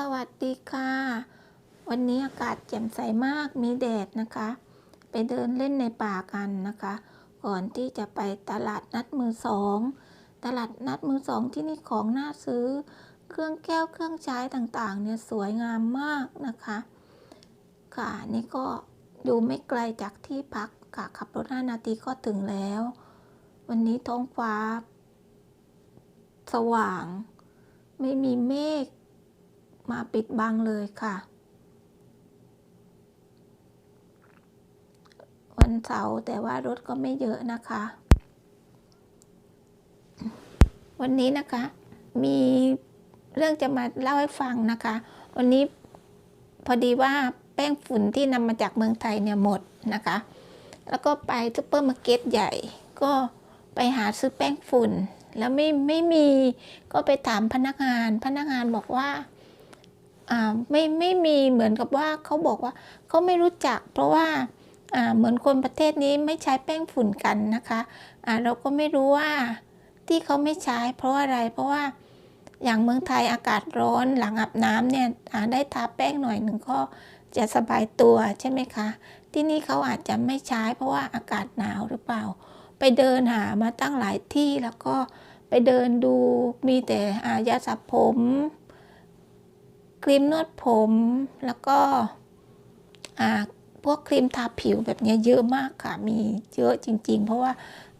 สวัสดีค่ะ วันนี้อากาศแจ่มใสมากมีแดดนะคะ ไปเดินเล่นในป่ากันนะคะ ก่อนที่จะไปตลาดนัดมือสองตลาดนัดมือสองที่นี่ของน่าซื้อ เครื่องแก้วเครื่องใช้ต่างๆ เนี่ยสวยงามมากนะคะ ค่ะนี่ก็อยู่ไม่ไกลจากที่พักค่ะขับรถ5นาทีก็ถึงแล้ว วันนี้ท้องฟ้า สว่าง ไม่มีเมฆ มาปิดบังเลยค่ะ วันเสาร์แต่ว่ารถก็ไม่เยอะนะคะ วันนี้นะคะ มีเรื่องจะมาเล่าให้ฟังนะคะ วันนี้พอดีว่าแป้งฝุ่นที่นำมาจากเมืองไทยเนี่ยหมดนะคะ แล้วก็ไปซูเปอร์มาร์เก็ตใหญ่ ก็ไปหาซื้อแป้งฝุ่น แล้วไม่ไม่มีก็ไปถามพนักงาน พนักงานบอกว่า ไม่ไม่มีเหมือนกับว่าเขาบอกว่าเขาไม่รู้จัก เพราะว่าเหมือนคนประเทศนี้ไม่ใช้แป้งฝุ่นกันนะคะอ่าเราก็ไม่รู้ว่าที่เขาไม่ใช้ เพราะอะไรเพราะว่าอย่างเมืองไทยอากาศร้อนหลังอาบน้ำเนี่ยได้ทาแป้งหน่อยหนึ่งก็จะสบายตัวใช่ไหมคะ ที่นี่เขาอาจจะไม่ใช้เพราะว่าอากาศหนาวหรือเปล่า ไปเดินหามาตั้งหลายที่แล้วก็ไปเดินดูมีแต่อายาสระผม ครีมนวดผม แล้วก็พวกครีมทาผิวแบบนี้เยอะมากค่ะ มีเยอะจริง ๆ เพราะว่า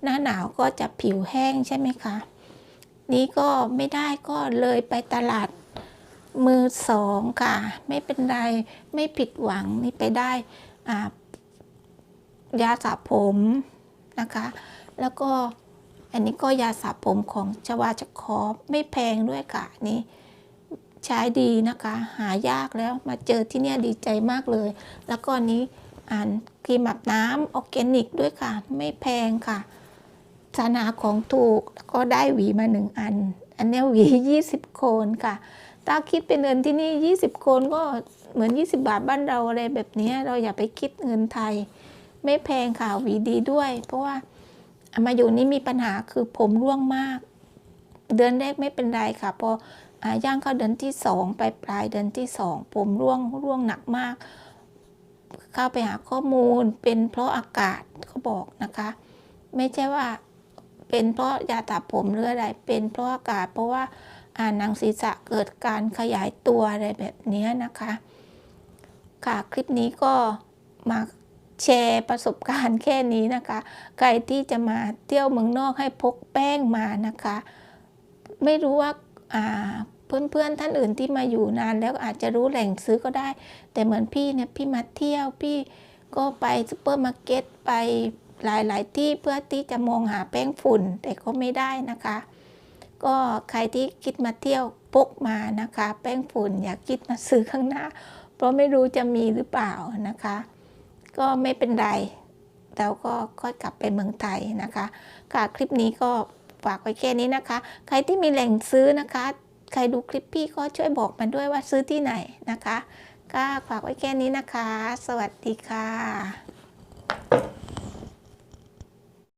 หน้าหนาวก็จะผิวแห้งใช่ไหมคะ นี่ก็ไม่ได้ก็เลยไปตลาดมือสองค่ะ ไม่เป็นไร ไม่ผิดหวังนี่ไปได้ยาสระผมนะคะ แล้วก็อันนี้ก็ยาสระผมของชวาชคอปไม่แพงด้วยค่ะนี่ ใช้ดีนะคะ หายากแล้วมาเจอที่นี่ดีใจมากเลย แล้วก็นี้อ่านครีมอาบน้ำออร์แกนิกด้วยค่ะ ไม่แพงค่ะสนาของถูกแล้วก็ได้หวีมาหนึ่งอัน อันนี้หวี 20 โคนค่ะถ้าคิดเป็นเงินที่นี่ 20 โคนก็เหมือน 20 บาทบ้านเราอะไรแบบนี้เราอย่าไปคิดเงินไทย ไม่แพงค่ะหวีดีด้วย เพราะว่ามาอยู่นี่มีปัญหาคือผมร่วงมาก เดือนแรกไม่เป็นไรค่ะ พอ ย่างเข้าเดือนที่สองไปปลายเดือนที่สองผมร่วงร่วงหนักมาก เข้าไปหาข้อมูลเป็นเพราะอากาศเขาบอกนะคะ ไม่ใช่ว่าเป็นเพราะยาตัดผมหรืออะไร เป็นเพราะอากาศ เพราะว่าอ่าหนังศีรษะเกิดการขยายตัวอะไรแบบนี้นะคะ ค่ะคลิปนี้ก็มาแชร์ประสบการณ์แค่นี้นะคะ ใครที่จะมาเที่ยวเมืองนอกให้พกแป้งมานะคะ ไม่รู้ว่า เพื่อนๆท่านอื่นที่มาอยู่นานแล้วอาจจะรู้แหล่งซื้อก็ได้ แต่เหมือนพี่เนี่ยพี่มาเที่ยวพี่ก็ไปซูเปอร์มาร์เก็ตไปหลายๆที่เพื่อที่จะมองหาแป้งฝุ่นแต่ก็ไม่ได้นะคะ ก็ใครที่คิดมาเที่ยวพกมานะคะ แป้งฝุ่นอย่าคิดมาซื้อข้างหน้า เพราะไม่รู้จะมีหรือเปล่านะคะ ก็ไม่เป็นไรเราก็ค่อยกลับไปเมืองไทยนะคะ ค่ะคลิปนี้ก็ฝากไว้แค่นี้นะคะ ใครที่มีแหล่งซื้อนะคะ ใครดูคลิปพี่ก็ช่วยบอกมาด้วยว่าซื้อที่ไหนนะคะ ก็ฝากไว้แค่นี้นะคะ สวัสดีค่ะ